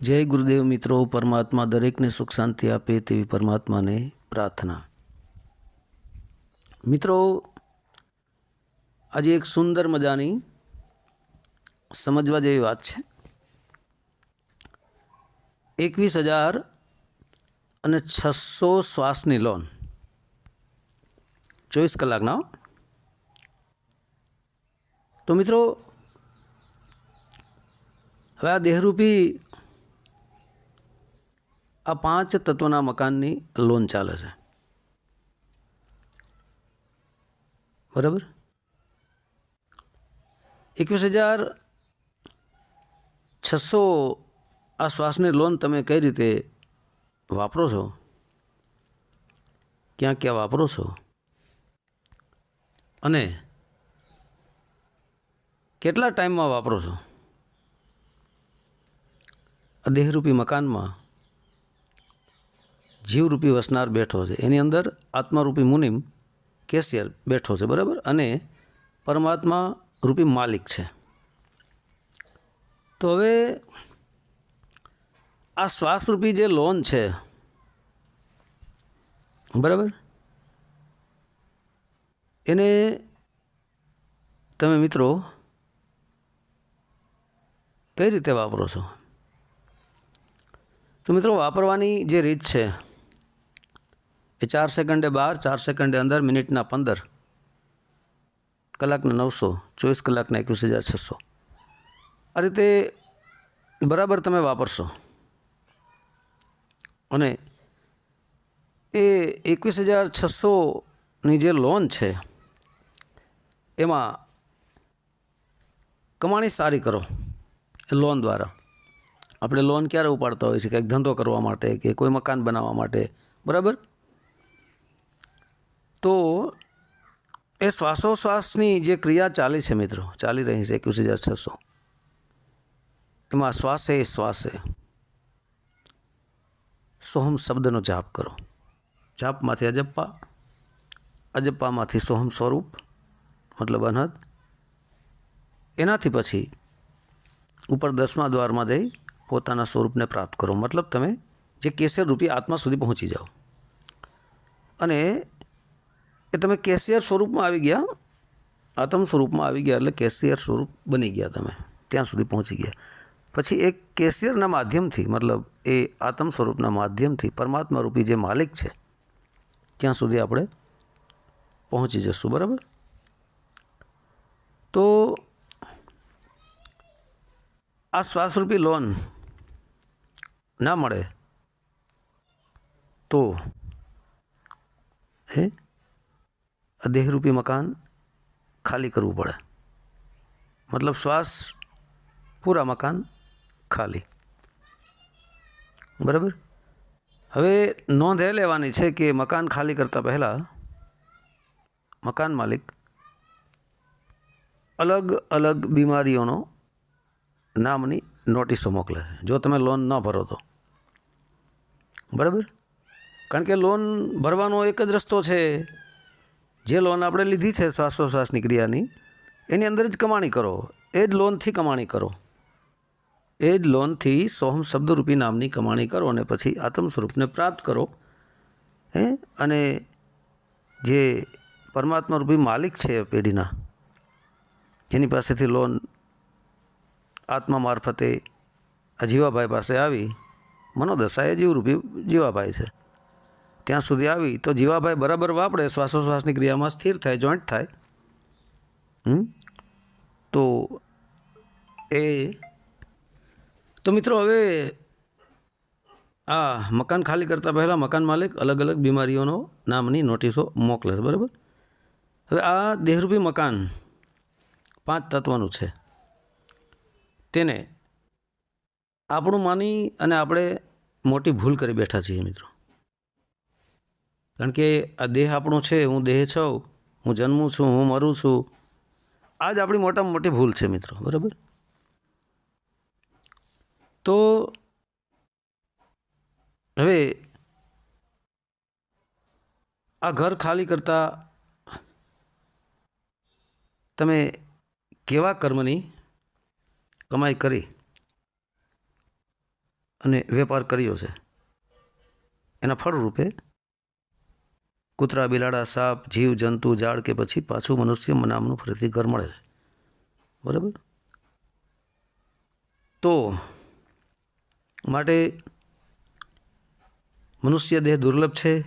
જય ગુરુદેવ મિત્રો, પરમાત્મા દરેકને સુખ શાંતિ આપે તેવી પરમાત્માને પ્રાર્થના. મિત્રો, આજે એક સુંદર મજાની સમજવા જેવી વાત છે. એકવીસ હજાર અને છસો શ્વાસની લોન. ચોવીસ કલાકના તો મિત્રો, હવે આ દેહરૂપી આ પાંચ તત્વના મકાનની લોન ચાલે છે. બરાબર? એકવીસ હજાર છસો આ શ્વાસની લોન તમે કઈ રીતે વાપરો છો? ક્યાં ક્યાં વાપરો છો? અને કેટલા ટાઈમમાં વાપરો છો? દેહરૂપી મકાનમાં જીવરૂપી વસનાર બેઠો છે. એની અંદર આત્મારૂપી મુનિમ કેશિયર બેઠો છે, બરાબર? અને પરમાત્મા રૂપી માલિક છે. તો હવે આ શ્વાસરૂપી જે લોન છે, બરાબર? એને તમે મિત્રો કઈ રીતે વાપરો છો? તો મિત્રો વાપરવાની જે રીત છે એ ચાર સેકન્ડે બાર, ચાર સેકન્ડે અંદર, મિનિટના પંદર. કલાકના નવસો, ચોવીસ કલાકના એકવીસ હજાર છસો. આ રીતે બરાબર તમે વાપરશો. અને એ એકવીસ હજાર છસોની જે લોન છે, એમાં કમાણી સારી કરો એ લોન દ્વારા. આપણે લોન ક્યારે ઉપાડતા હોઈએ છીએ? કંઈક ધંધો કરવા માટે કે કોઈ મકાન બનાવવા માટે. બરાબર? તો એ શ્વાસોશ્વાસની જે ક્રિયા ચાલી છે મિત્રો, ચાલી રહી છે એકવીસ હજાર છસો. એમાં શ્વાસે શ્વાસે સોહમ શબ્દનો જાપ કરો. જાપમાંથી અજપ્પા, અજપ્પામાંથી સોહમ સ્વરૂપ, મતલબ અનહદ. એનાથી પછી ઉપર દસમા દ્વારમાં જઈ પોતાના સ્વરૂપને પ્રાપ્ત કરો. મતલબ તમે જે કેસર રૂપી આત્મા સુધી પહોંચી જાઓ. અને એ તમે કેશિયર સ્વરૂપમાં આવી ગયા, આતમ સ્વરૂપમાં આવી ગયા એટલે કેશિયર સ્વરૂપ બની ગયા તમે, ત્યાં સુધી પહોંચી ગયા. પછી એક કેશિયરના માધ્યમથી, મતલબ એ આતમ સ્વરૂપના માધ્યમથી પરમાત્મા રૂપી જે માલિક છે, ત્યાં સુધી આપણે પહોંચી જશું, બરાબર? તો આ શ્વાસરૂપી લોન ના મળે તો, હે? દેહરૂપી મકાન ખાલી કરવું પડે. મતલબ શ્વાસ પૂરા મકાન ખાલી. બરાબર? હવે નોંધ એ લેવાની છે કે મકાન ખાલી કરતાં પહેલાં મકાન માલિક અલગ અલગ બીમારીઓનો નામની નોટિસો મોકલે છે. જો તમે લોન ન ભરો તો. બરાબર? કારણ કે લોન ભરવાનો એક જ રસ્તો છે. જે લોન આપણે લીધી છે શ્વાસોશ્વાસની ક્રિયાની, એની અંદર જ કમાણી કરો. એ જ લોનથી કમાણી કરો. એ જ લોનથી સોહમ શબ્દરૂપી નામની કમાણી કરો અને પછી આત્મ સ્વરૂપને પ્રાપ્ત કરો. હે? અને જે પરમાત્મા રૂપી માલિક છે પેઢીના, જેની પાસેથી લોન આત્મા મારફતે આ જીવાભાઈ પાસે આવી મનોદશા એ જીવરૂપી જીવાભાઈ છે. ત્યાં સુધી આવી, તો જીવાભાઈ બરાબર વાપરે, શ્વાસોશ્વાસની ક્રિયામાં સ્થિર થાય, જોઈન્ટ થાય? તો એ, તો મિત્રો હવે આ મકાન ખાલી કરતાં પહેલાં મકાન માલિક અલગ અલગ બીમારીઓનો નામની નોટિસો મોકલે છે, બરાબર? હવે આ દેહરૂપી મકાન પાંચ તત્વનું છે. તેને આપણું માની અને આપણે મોટી ભૂલ કરી બેઠા છીએ મિત્રો. કારણ કે આ દેહ આપણો છે, હું દેહ છું, હું જન્મું છું, હું મરું છું. આ જ આપણી મોટામાં મોટી ભૂલ છે મિત્રો, બરાબર? તો હવે આ ઘર ખાલી કરતા તમે કેવા કર્મની કમાઈ કરી અને વેપાર કર્યો છે? એના ફળરૂપે કૂતરા, બિલાડા, સાપ, જીવ, જંતુ, ઝાડ કે પછી પાછું મનુષ્ય નામનું ફરીથી ઘર મળે છે. બરાબર? તો માટે મનુષ્ય દેહ દુર્લભ છે.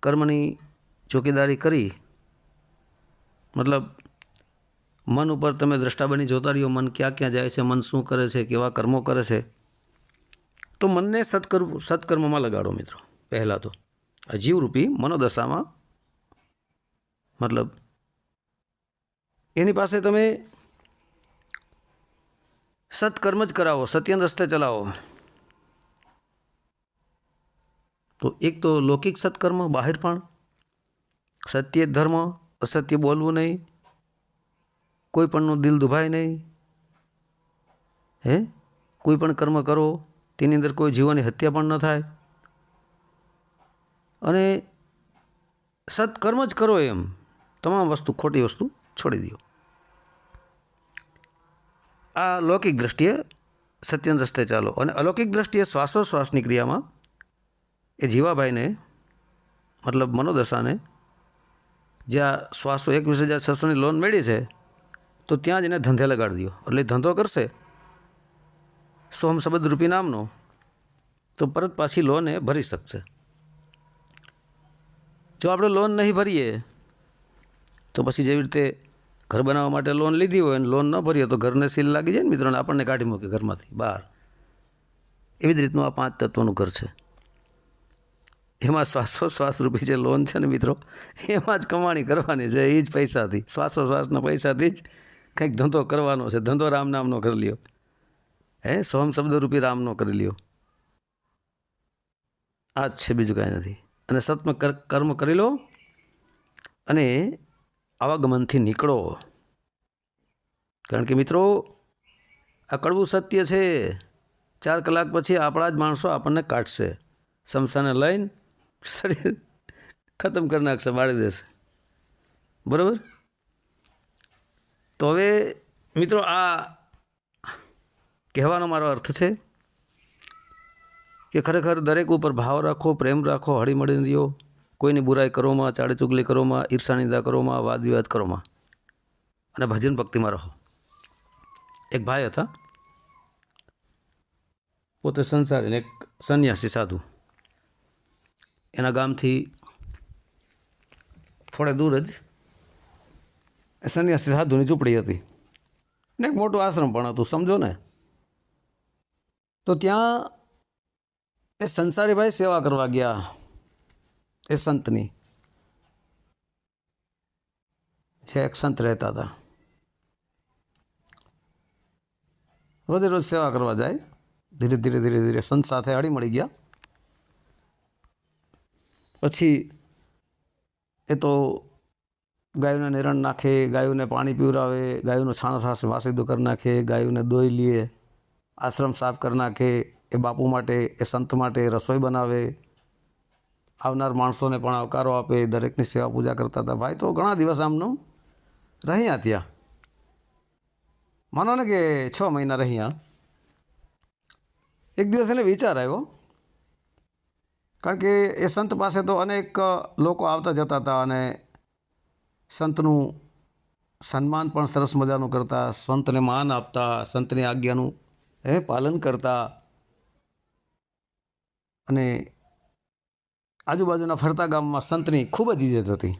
કર્મની ચોકીદારી કરી. મતલબ, મન ઉપર તમે દ્રષ્ટા બની જોતા રહ્યો, મન ક્યાં ક્યાં જાય છે, મન શું કરે છે, કેવા કર્મો કરે છે. તો મનને સત્કર્મ, સત્કર્મમાં લગાડો મિત્રો, પહેલાં તો. જીવરૂપી મનોદશામાં. મતલબ, એની પાસે તમે સત્કર્મ જ કરાવો, સત્યન રસ્તે ચલાવો. તો એક તો લૌકિક સત્કર્મ, બહાર પણ. સત્ય ધર્મ, અસત્ય બોલવું નહીં. કોઈ પણનું દિલ દુભાય નહીં. હે? કોઈ પણ કર્મ કરો, તેની અંદર કોઈ જીવોની હત્યા પણ ન થાય. અને સત્કર્મ જ કરો એમ. તમામ વસ્તુ, ખોટી વસ્તુ છોડી દો. આ લૌકિક દ્રષ્ટિએ સત્યન રસ્તે ચાલો. અને અલૌકિક દ્રષ્ટિએ શ્વાસોશ્વાસની ક્રિયામાં એ જીવાભાઈને, મતલબ મનોદશાને, જ્યાં શ્વાસો એકવીસ હજાર છસોની લોન મેળવી છે, તો ત્યાં જ એને ધંધે લગાડી દો. એટલે ધંધો કરશે સોમ શબ્દ રૂપી નામનો, તો પરત પાછી લોન એ ભરી શકશે. જો આપણે લોન નહીં ભરીએ, તો પછી જેવી રીતે ઘર બનાવવા માટે લોન લીધી હોય અને લોન ન ભરીએ તો ઘરને સીલ લાગી જાય ને મિત્રોને, આપણને કાઢી મૂકે ઘરમાંથી, બહાર. એવી જ રીતનું આ પાંચ તત્વોનું ઘર છે. એમાં શ્વાસોશ્વાસ રૂપી જે લોન છે ને મિત્રો, એમાં જ કમાણી કરવાની છે, એ જ પૈસાથી. શ્વાસોશ્વાસના પૈસાથી જ કંઈક ધંધો કરવાનો છે. ધંધો રામ નામનો કરી લ્યો. હે, સોમ શબ્દ રૂપી રામનો કરી લ્યો. આ જ છે, બીજું કાંઈ નથી. અને સત્મ કર- કર્મ કરી લો અને આવાગમનથી નીકળો. કારણ કે મિત્રો, આ કડવું સત્ય છે. ચાર કલાક પછી આપણા જ માણસો આપણને કાઢશે. સમસાને લઈને શરીર ખતમ કરી નાખશે, બાળી દેશે. બરાબર? તો હવે મિત્રો આ કહેવાનો મારો અર્થ છે. કે ખરેખર દરેક ઉપર ભાવ રાખો, પ્રેમ રાખો હળીમળીને રહ્યો. કોઈની બુરાઈ કરોમાં ચાડે ચુગલી કરોમાં, ઈર્ષા નિંદા કરોમાં વાદ વિવાદ કરોમાં. અને ભજન ભક્તિમાં રહો. એક ભાઈ હતા. પોતે સંસારીને એક સંન્યાસી સાધુ. એના ગામથી થોડે દૂર જ સંન્યાસી સાધુની ઝૂંપડી હતી. ને એક મોટું આશ્રમ પણ હતું, સમજો ને. તો ત્યાં એ સંસારીભાઈ સેવા કરવા ગયા. એ સંતની. જે એક સંત રહેતા હતા. રોજે રોજ સેવા કરવા જાય. ધીરે ધીરે ધીરે ધીરે સંત સાથે હળી મળી ગયા. પછી એ તો ગાયોને નિરણ નાખે, ગાયોને પાણી પીવરાવે, ગાયોનું છાણો વાસી વાસીદો કરી નાખે, ગાયોને દોઈ લે, આશ્રમ સાફ કરી નાખે એ બાપુ માટે, એ સંત માટે રસોઈ બનાવે, આવનાર માણસોને પણ આવકારો આપે, દરેકની સેવા પૂજા કરતા હતા. ભાઈ તો ઘણા દિવસ આમનું રહ્યા ત્યાં. માનો ને કે છ મહિના રહ્યા. એક દિવસ એને વિચાર આવ્યો. કારણ કે એ સંત પાસે તો અનેક લોકો આવતા જતા હતા અને સંતનું સન્માન પણ સરસ મજાનું કરતા, સંતને માન આપતા, સંતની આજ્ઞાનું એ પાલન કરતા. અને આજુબાજુના ફરતા ગામમાં સંતની ખૂબ જ ઇજ્જત હતી.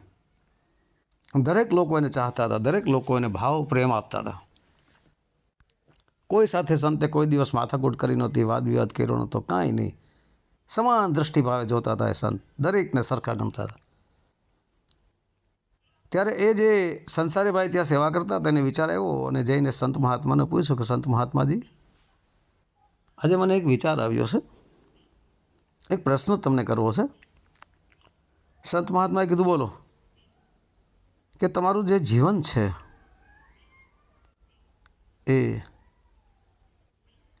દરેક લોકો એને ચાહતા હતા, દરેક લોકો એને ભાવ પ્રેમ આપતા હતા. કોઈ સાથે સંતે કોઈ દિવસ માથાકૂટ કરી નહોતી વાદ વિવાદ કર્યો નહોતો, કાંઈ નહીં. સમાન દ્રષ્ટિભાવે જોતા હતા એ સંત, દરેકને સરખા ગમતા હતા. ત્યારે એ જે સંસારી ભાઈ ત્યાં સેવા કરતા તેને વિચાર આવ્યો અને જઈને સંત મહાત્માને પૂછ્યું કે, સંત મહાત્માજી, આજે મને એક વિચાર આવ્યો છે. એક પ્રશ્ન તમને કરવો છે. સંત મહાત્માએ કીધું, બોલો, કે તમારું જે જીવન છે એ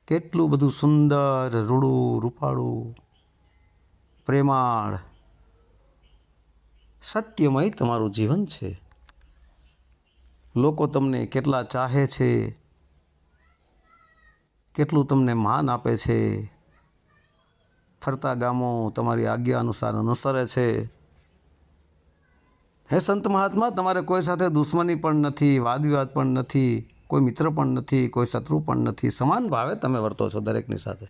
કેટલું બધું સુંદર, રૂડું, રૂપાળું, પ્રેમાળ, સત્યમય તમારું જીવન છે. લોકો તમને કેટલા ચાહે છે, કેટલું તમને માન આપે છે ફરતા ગામો તમારી આજ્ઞા અનુસાર અનુસરે છે. હે સંત મહાત્મા, તમારે કોઈ સાથે દુશ્મની પણ નથી વાદ વિવાદ પણ નથી, કોઈ મિત્ર પણ નથી, કોઈ શત્રુ પણ નથી. સમાન ભાવે તમે વર્તો છો દરેકની સાથે.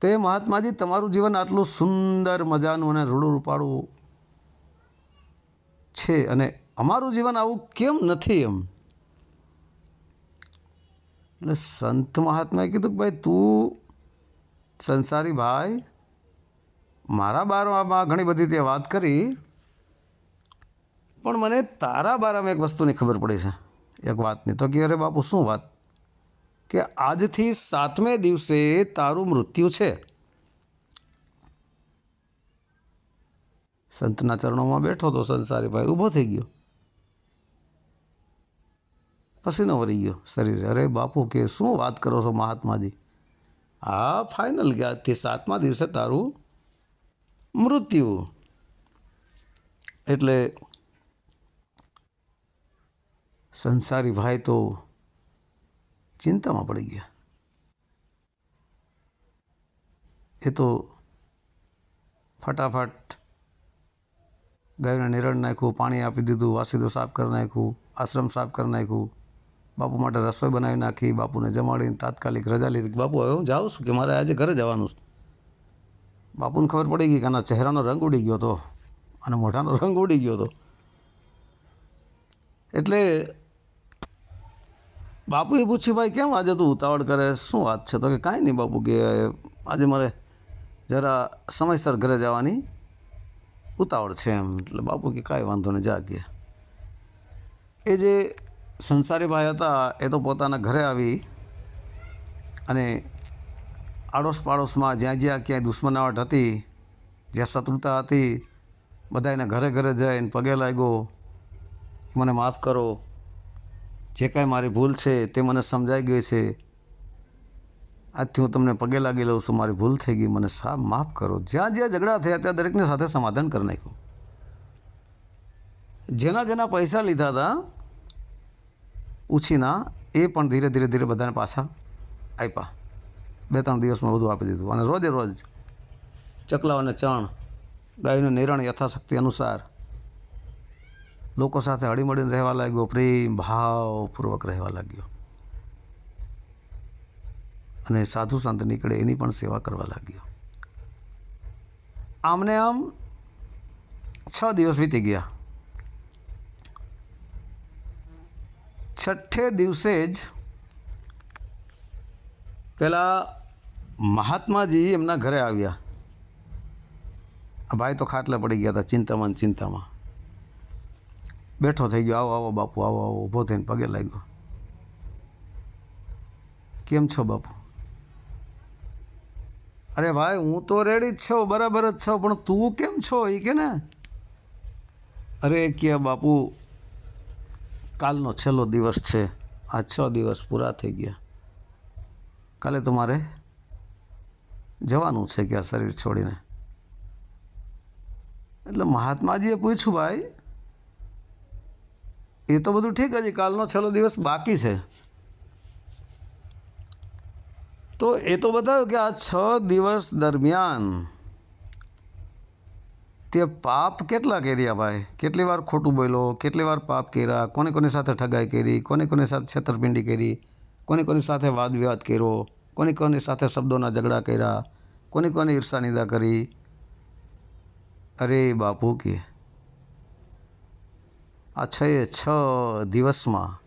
તે મહાત્માજી, તમારું જીવન આટલું સુંદર, મજાનું અને રૂડું રૂપાળું છે અને અમારું જીવન આવું કેમ નથી એમ? એટલે સંત મહાત્માએ કીધું કે ભાઈ, તું સંસારી ભાઈ, મારા બારામાં ઘણી બધી તે વાત કરી, પણ મને તારા બારામાં એક વસ્તુની ખબર પડી છે, એક વાતની. તો કે, અરે બાપુ, શું વાત? કે આજથી સાતમે દિવસે તારું મૃત્યુ છે. સંતના ચરણોમાં બેઠો તો સંસારી ભાઈ ઊભો થઈ ગયો. પસીનો વળી ગયો શરીરે. અરે બાપુ, કે શું વાત કરો છો મહાત્માજી? હા ફાઇનલ ગયા તે સાતમા દિવસે તારું મૃત્યુ. એટલે સંસારી ભાઈ તો ચિંતામાં પડી ગયા. એ તો ફટાફટ ગાયના નિરણ નાખ્યું, પાણી આપી દીધું વાસીદો સાફ કરી નાખ્યું, આશ્રમ સાફ કરી નાખ્યું. બાપુ માટે રસોઈ બનાવી નાખી, બાપુને જમાડીને તાત્કાલિક રજા લીધી. બાપુ, હવે હું જાઉં છું કે મારે આજે ઘરે જવાનું છે? બાપુને ખબર પડી ગઈ કે આના ચહેરાનો રંગ ઉડી ગયો હતો અને મોઢાનો રંગ ઉડી ગયો હતો. એટલે બાપુએ પૂછ્યું, ભાઈ, કેમ આજે તું ઉતાવળ કરે? શું વાત છે? તો કે કાંઈ નહીં બાપુ, કે આજે મારે જરા સમયસર ઘરે જવાની ઉતાવળ છે એમ. એટલે બાપુ કે, કાંઈ વાંધો નહીં જાગે એ જે સંસારી ભાઈ હતા, એ તો પોતાના ઘરે આવી અને આડોશ પાડોશમાં જ્યાં જ્યાં ક્યાંય દુશ્મનાવટ હતી, જ્યાં શત્રુતા હતી, બધા એના ઘરે ઘરે જઈને પગે લાગ્યો, મને માફ કરો. જે કાંઈ મારી ભૂલ છે તે મને સમજાઈ ગઈ છે. આજથી હું તમને પગે લાગી લઉં છું. મારી ભૂલ થઈ ગઈ. મને સાફ માફ કરો. જ્યાં જ્યાં ઝઘડા થયા, ત્યાં દરેકની સાથે સમાધાન કરી નાખ્યું. જેના જેના પૈસા લીધા હતા ઉછીના એ પણ ધીરે ધીરે ધીરે બધાને પાછા આપ્યા બે ત્રણ દિવસમાં બધું આપી દીધું. અને રોજે રોજ ચકલા અને ચણ, ગાયનું નિરણ યથાશક્તિ અનુસાર લોકો સાથે હળીમળીને રહેવા લાગ્યો, પ્રેમ, ભાવપૂર્વક રહેવા લાગ્યો. અને સાધુ સંત નીકળે એની પણ સેવા કરવા લાગ્યો. આમને આમ છ દિવસ વીતી ગયા. છઠ્ઠે દિવસે જ પેલા મહાત્માજી એમના ઘરે આવ્યા. આ ભાઈ તો ખાટલે પડી ગયા હતા, ચિંતામાં ચિંતામાં. બેઠો થઈ ગયો, આવો આવો બાપુ, આવો આવો. ઊભો થઈને પગે લાગ્યો. કેમ છો બાપુ? અરે ભાઈ, હું તો રેડી જ છો, બરાબર જ છો, પણ તું કેમ છો? એ કે ને. અરે કે બાપુ કાલનો છેલ્લો દિવસ છે. આ છ દિવસ પૂરા થઈ ગયા. કાલે તમારે જવાનું છે કે આ શરીર છોડીને? એટલે મહાત્માજીએ પૂછ્યું, ભાઈ, એ તો બધું ઠીક હજી કાલનો છેલ્લો દિવસ બાકી છે. તો એ તો બતાવ્યું કે આ છ દિવસ દરમિયાન તે પાપ કેટલા કર્યા ભાઈ? કેટલી વાર ખોટું બોલ્યો? કેટલી વાર પાપ કર્યા? કોને કોની સાથે ઠગાઈ કરી? કોને કોની સાથે છેતરપિંડી કરી? કોને કોની સાથે વાદ વિવાદ કર્યો? કોને કોની સાથે શબ્દોના ઝઘડા કર્યા? કોને કોની ઈર્ષા નિંદા કરી? અરે બાપુ કે, આ છ દિવસમાં.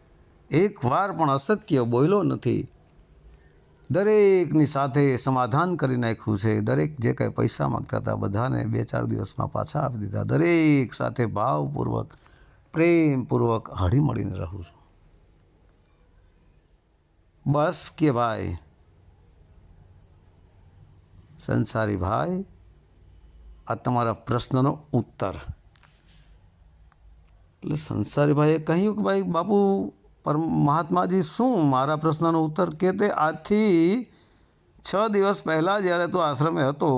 એક વાર પણ અસત્ય બોલ્યો નથી. દરેકની સાથે સમાધાન કરી નાખ્યું છે. દરેક જે કાંઈ પૈસા માગતા હતા, બધાને બે ચાર દિવસમાં પાછા આપી દીધા. દરેક સાથે ભાવપૂર્વક, પ્રેમપૂર્વક હળી મળીને રહું છું. બસ કે ભાઈ સંસારી ભાઈ, આ તમારા પ્રશ્નનો ઉત્તર. એટલે સંસારી ભાઈએ કહ્યું કે ભાઈ, બાપુ પર મહાત્માજી શું મારા પ્રશ્નનો ઉત્તર કે તે આજથી છ દિવસ પહેલાં જ્યારે તું આશ્રમે હતો,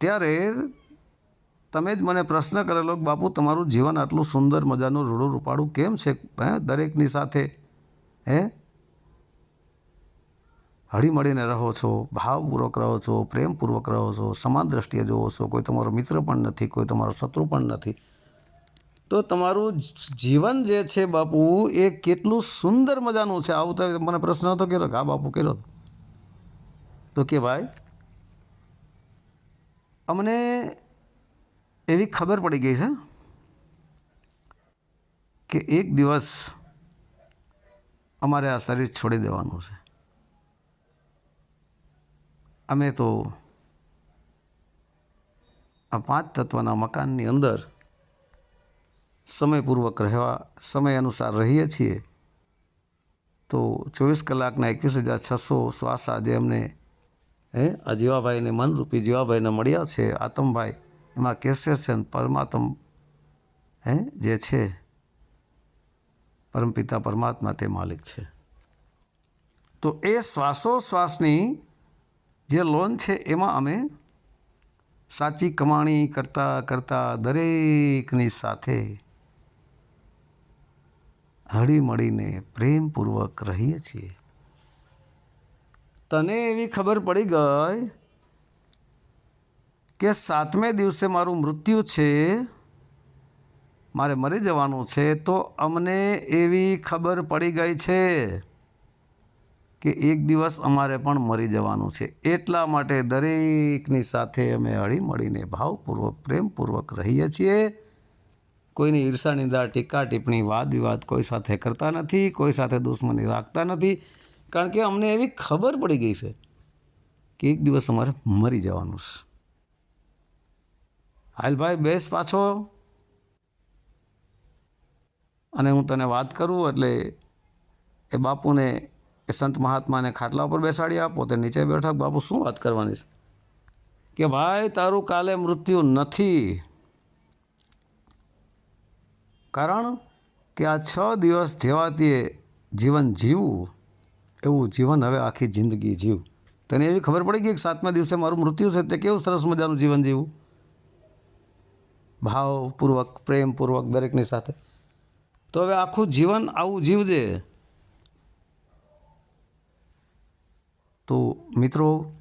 ત્યારે તમે જ મને પ્રશ્ન કરેલો કે બાપુ તમારું જીવન આટલું સુંદર મજાનું રૂડું રૂપાળું કેમ છે, હે? દરેકની સાથે, હે? હળી મળીને રહો છો, ભાવપૂર્વક રહો છો, પ્રેમપૂર્વક રહો છો, સમાન દ્રષ્ટિએ જોવો છો, કોઈ તમારો મિત્ર પણ નથી, કોઈ તમારો શત્રુ પણ નથી. તો તમારું જીવન જે છે બાપુ, એ કેટલું સુંદર મજાનું છે. આવું તો મને પ્રશ્ન હતો કર્યો હા બાપુ કર્યો તો કે ભાઈ, અમને એવી ખબર પડી ગઈ છે કે એક દિવસ અમારે આ શરીર છોડી દેવાનું છે. અમે તો આ પાંચ તત્વના મકાનની અંદર સમયપૂર્વક રહેવા સમય અનુસાર રહીએ છીએ, તો ચોવીસ કલાકના એકવીસ હજાર છસો શ્વાસ આજે અમને, હે, આ જીવાભાઈને મનરૂપી જીવાભાઈને મળ્યા છે. આતમભાઈ, એમાં કેસર છે પરમાત્મ, હે, જે છે, પરમપિતા પરમાત્મા તે માલિક છે. તો એ શ્વાસોશ્વાસની જે લોન છે, એમાં અમે સાચી કમાણી કરતાં કરતાં દરેકની સાથે હળી મળીને પ્રેમપૂર્વક રહીએ છીએ. તને એવી ખબર પડી ગઈ કે સાતમે દિવસે મારું મૃત્યુ છે, મારે મરી જવાનું છે, તો અમને એવી ખબર પડી ગઈ છે કે એક દિવસ અમારે પણ મરી જવાનું છે. એટલા માટે દરેકની સાથે અમે હળી મળીને ભાવપૂર્વક, પ્રેમપૂર્વક રહીએ છીએ. કોઈની ઈર્ષા નિંદા ટીકા, ટિપ્પણી, વાદ વિવાદ કોઈ સાથે કરતા નથી, કોઈ સાથે દુશ્મની રાખતા નથી. કારણ કે અમને એવી ખબર પડી ગઈ છે કે એક દિવસ અમારે મરી જવાનું છે. હાલ ભાઈ બેસ પાછો. અને હું તને વાત કરું એટલે એ બાપુને, એ સંત મહાત્માને ખાટલા ઉપર બેસાડી આપો, તે નીચે બેઠા બાપુ શું વાત કરવાની છે? કે ભાઈ, તારું કાલે મૃત્યુ નથી. કારણ કે આ છ દિવસ જેવાતીએ જીવન જીવવું એવું જીવન હવે આખી જિંદગી જીવ. તને એવી ખબર પડી ગઈ કે સાતમા દિવસે મારું મૃત્યુ છે, તે કેવું સરસ મજાનું જીવન જીવવું ભાવપૂર્વક, પ્રેમપૂર્વક દરેકની સાથે. તો હવે આખું જીવન આવું જીવજે. તો મિત્રો,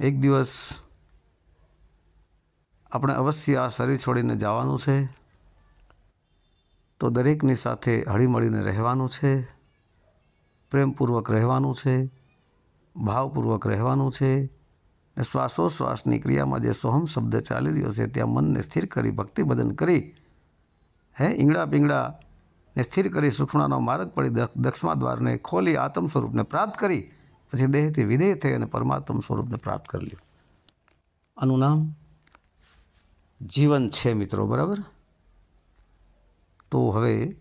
એક દિવસ આપણે અવશ્ય આ શરીર છોડીને જવાનું છે. તો દરેકની સાથે હળીમળીને રહેવાનું છે, પ્રેમપૂર્વક રહેવાનું છે, ભાવપૂર્વક રહેવાનું છે ને શ્વાસોશ્વાસની ક્રિયામાં જે સોહમ શબ્દ ચાલી રહ્યો છે ત્યાં મનને સ્થિર કરી ભક્તિ ભજન કરી, હે ઈંગડા પીંગડા ને સ્થિર કરી સુખણાનો માર્ગ પડી દક્ષ- દક્ષમા દ્વારને ખોલી, આત્મ સ્વરૂપને પ્રાપ્ત કરી, પછી દેહથી વિદેહ થઈ અને પરમાત્મ સ્વરૂપને પ્રાપ્ત કરી લ્યું. આનું નામ જીવન છે મિત્રો, બરાબર? તો હવે